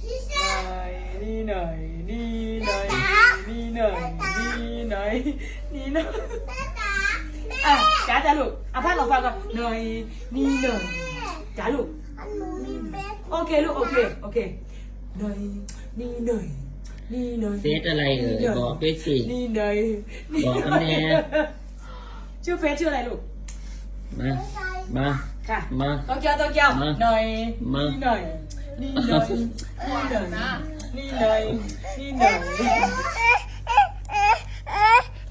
เด้งนี่หน่อยนี่หน่อยนี่หน่อยนี่หน่อยนี่หน่อยอะจ๋าจ๋าลูกเอาผ้าลงฟังก่อนหน่อยนี่หน่อยจ๋าลูกโอเคลูกโอเคโอเคหน่อยนี่หน่อยนี่หน่อยเฟซอะไรเอ่ยบอกด้วยสินี่หน่อยบอกกันแน่ชื่อเฟซชื่ออะไรลูกมามาค่ะมาโตเกียวโตเกียวหน่อยมานี่หน่อย นี่หน่อยนี่หน่อยนี่หน่อยนี่หน่อย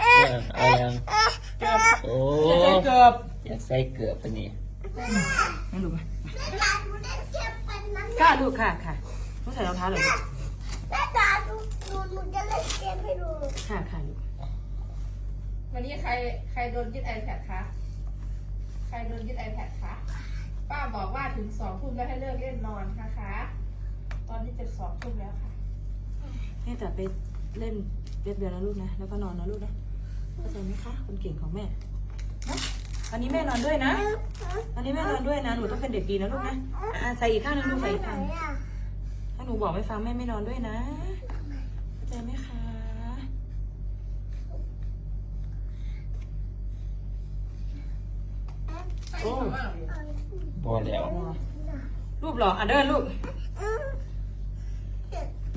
เออเอายังเกือบโอ้เกือบอยากใส่เกือบปะนี่ให้ลูกมากล้าลูค่ะค่ะต้องใส่รองเท้าเลยแม่จ๋าดูดูหนูจะเล่นเกมให้ดูค่ะค่ะลูกวันนี้ใครใครโดนยึด iPad คะ ใครโดนยึด iPad คะ ป้าบอกว่าถึงสองทุ่มแล้วให้เลิกเล่นนอนนะคะ ตอนนี้จะสองทุ่มแล้วค่ะแม่แต่ไปเล่นเว็บเดียวนะลูกนะ แล้วก็นอนนะลูกนะเข้าใจไหมคะ คนเก่งของแม่นะวันนี้แม่นอนด้วยนะวันนี้แม่นอนด้วยนะ หนูต้องเป็นเด็กดีนะลูกนะอะใส่อีกข้างหนึงลูกใส่อีกข้างหนึ่งถ้าหนูบอกไม่ฟังแม่ไม่นอนด้วยนะ เข้าใจไหมคะโอ้ พอแล้วรูปหล่ออะเดินลูก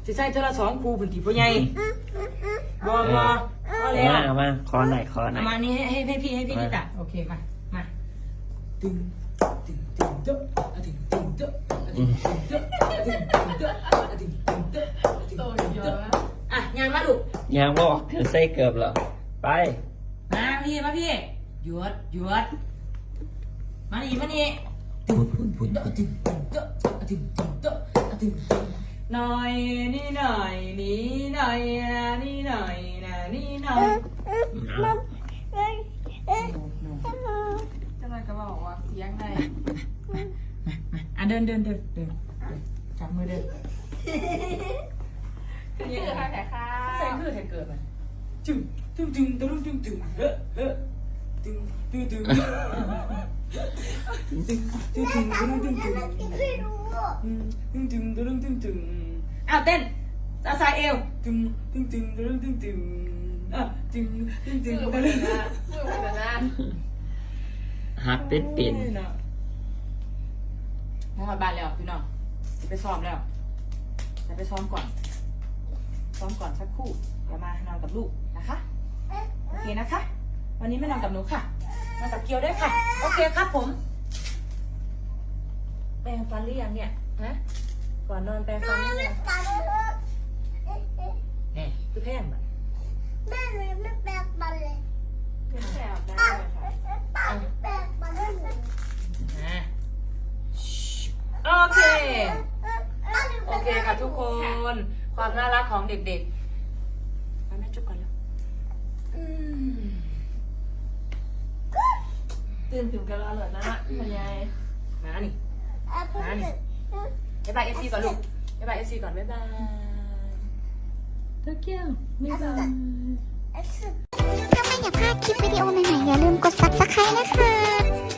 สิใส่เทอละสองครูเป็นตีพ่อใหญ่บอบอเอาเลยมาอะเอามาขอหน่อยขอหน่เอาอยมานี่ให้ให้ให้พี่ให้พี่นี่ตัดโอเคมามาตึงตึงตึงเด้ออะตึงตึงเด้ออะตึงตึงเด้ออะตึงตึงเด้ออะตึงตึงเด้ออะตึงโตตึงเยเด้ออะอะงานมาลูกยังบอกเธอใส่เกือบเหรอไปมาพี่มาพี่หยุดหยุด มานี่มานี่พูดพูดพูดเด้ออะตึงตึงเด้ออะตึงตึงเด้ออะตึงตึงหน่อยนี่หน่อยนี่หน่อยนะนี่หน่อยนะนี่หน่อยจังเลยก็บอกว่าเสียงในอะเดินเดินเดินเดินจับมือเดินนี่คือใครแต่ค่ะแสงคือใครเกิดมาจึงตึงตึงตึงตึงตึงเฮ้เฮ้ ตึงตึงตึงตึงตึงตึงตึงตึงตึงตึงไม่รู้ตึงตึงตึงตึงตึงอ้าเต้นเอาสาเอวตึงตึงตึงตึงตึงตึงอะตึงตึงตึชื่งตึมันงนะชื่อมันนะหักเป็นเป็นมาหอดบ้านแล้วพี่น้องจะไปซ้อมแล้วจะไปซ้อมก่อนซ้อมก่อนสักคู่เดี๋ยวมานอนกับลูกนะคะโอเคนะคะ วันนี้ไม่นอนกับหนูค่ะนอนกับเกียวได้วยค่ะ โอเคครับผม แปรงฟันหรือยังเนี่ยฮะก่อนนอนแปรงฟันหรือยังตาเลยเนี่ยคือแพงแบบแม่เลยไม่แปลกบันเลยเป็นแถบนะตาตาแปลกบันเลยอะโอเค โอเคค่ะทุกคน ความน่ารักของเด็กๆไปแม่จุ๊บก่อนแล้วอืม ตื่นถึงกันแล้วเหรอนะพยายมานี่บ๊ายบายเอฟซีก่อนลูกบ๊ายบายเอฟซีก่อนบ๊ายบายตะเกียงไม่บายถ้าไม่อยากพลาดคลิปวิดีโอใหม่ๆอย่าลืมกด subscribe นะคะ